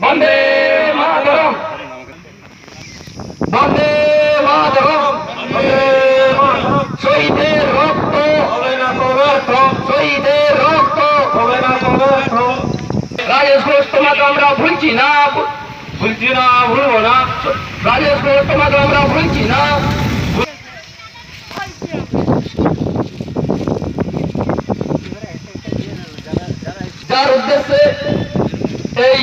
বন্দে মাতরম। বন্দে মাতরম। শহীদের রক্ত। হবে না পদার্থ। শহীদের রক্ত। হবে না পদার্থ। রাজেশ ঘোষ আমরা ভুলছি না। ভুলছি না ভুলবো না। রাজেশ ঘোষ আমরা ভুলছি না। যার উদ্দেশ্যে এই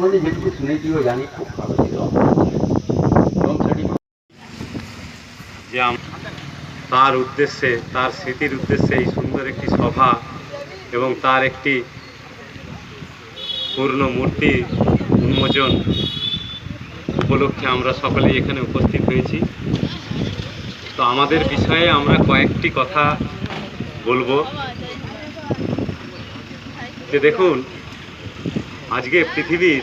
সম্বন্ধে যেটুকু শুনেছি ও জানি, খুব ভালো ছিল। যে তার উদ্দেশ্যে, তার স্মৃতির উদ্দেশ্যে এই সুন্দর একটি সভা এবং তার একটি পূর্ণ মূর্তি উন্মোচন উপলক্ষে আমরা সকলেই এখানে উপস্থিত হয়েছি। তো আমাদের বিষয়ে আমরা কয়েকটি কথা বলব। যে দেখুন আজকে পৃথিবীর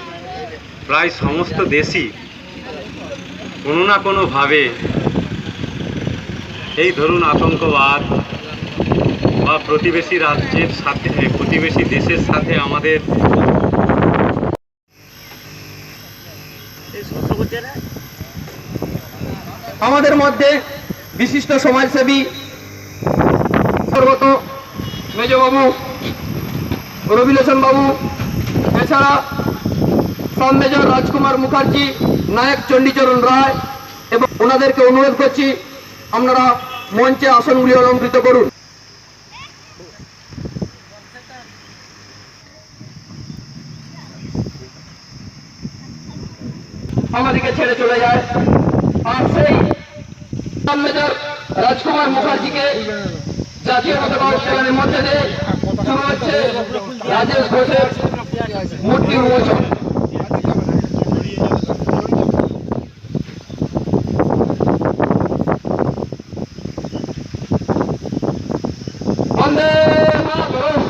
প্রায় সমস্ত দেশই কোনো না কোনোভাবে এই ধরুন আতঙ্কবাদ বা প্রতিবেশী রাজ্যের সাথে প্রতিবেশী দেশের সাথে আমাদের আমাদের মধ্যে বিশিষ্ট সমাজসেবী স্বর্গত মেজবাবু রবিলোচন বাবু এছাড়া সাব রাজকুমার মুখার্জি, নায়ক চণ্ডীচরণ রায় এবং ওনাদেরকে অনুরোধ করছি, আপনারা মঞ্চে আসনগুলি অলঙ্কৃত করুন। আমাদেরকে ছেড়ে চলে যায়। আর সেই মেজর রাজকুমার মুখার্জিকে জাতীয় পতাকা উত্তোলনের মধ্যে দিয়ে শুরু হচ্ছে। রাজেশ ঘোষের মূর্তি উন্মোচন বন্দে মাতরম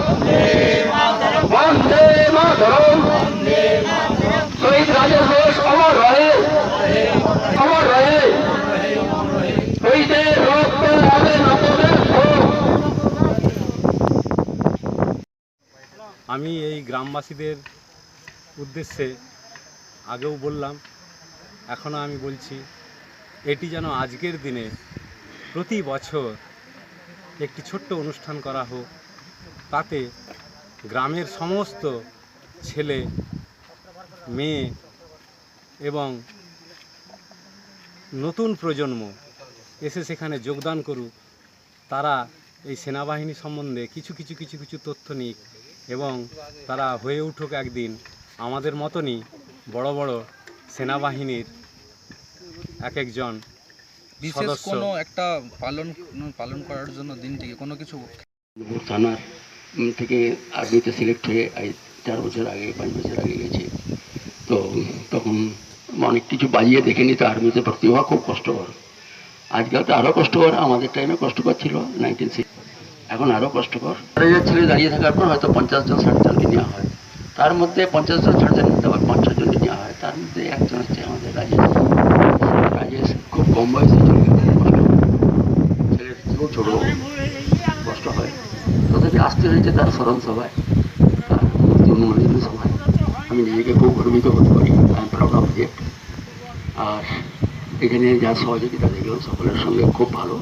বন্দে মাতরম শহীদ রাজেশ ঘোষ অমর রহে অমর রহে শহীদের রক্ত হবে নতদের হোক আমি এই গ্রামবাসীদের উদ্দেশ্যে আগেও বললাম, এখনও আমি বলছি, এটি যেন আজকের দিনে প্রতি বছর একটি ছোট্ট অনুষ্ঠান করা হোক, তাতে গ্রামের সমস্ত ছেলে, মেয়ে এবং নতুন প্রজন্ম এসে সেখানে যোগদান করুক, তারা এই সেনাবাহিনী সম্বন্ধে কিছু কিছু কিছু কিছু তথ্য নিক এবং তারা হয়ে উঠুক একদিন আমাদের মতনই বড় বড় সেনাবাহিনীর এক একজন বিশেষ। কোনো একটা পালন পালন করার জন্য দিনটিকে কোনো কিছু থানার থেকে আর্মিতে সিলেক্ট হয়ে চার বছর আগে পাঁচ বছর আগে গেছে তো তখন অনেক কিছু বাজিয়ে দেখে নিতে আর্মিতে ভর্তি হওয়া খুব কষ্টকর আজকাল তো আরও কষ্টকর আমাদের টাইমে কষ্টকর ছিল নাইনটিন এখন আরও কষ্টকর। কলেজের ছেলে দাঁড়িয়ে থাকার পর হয়তো পঞ্চাশ জন, ষাট জনকে নেওয়া হয়। তার মধ্যে পঞ্চাশ জন, ষাট জন নিতে হয় পাঁচ ছজনকে নেওয়া হয়। তার মধ্যে একজন হচ্ছে আমাদের রাজেশ। রাজেশ খুব কম বয়সে ভালো ছেলের ছোটো, কষ্ট হয়। তথাপি আসতে হয়েছে তার স্মরণ সভায়। তার উন্মোচন সভায়। আমি নিজেকে খুব গর্বিত বোধ করি। আই প্রাউড অফ আর এখানে যা সহযোগিতা দেখলাম সকলের সঙ্গে খুব ভালো।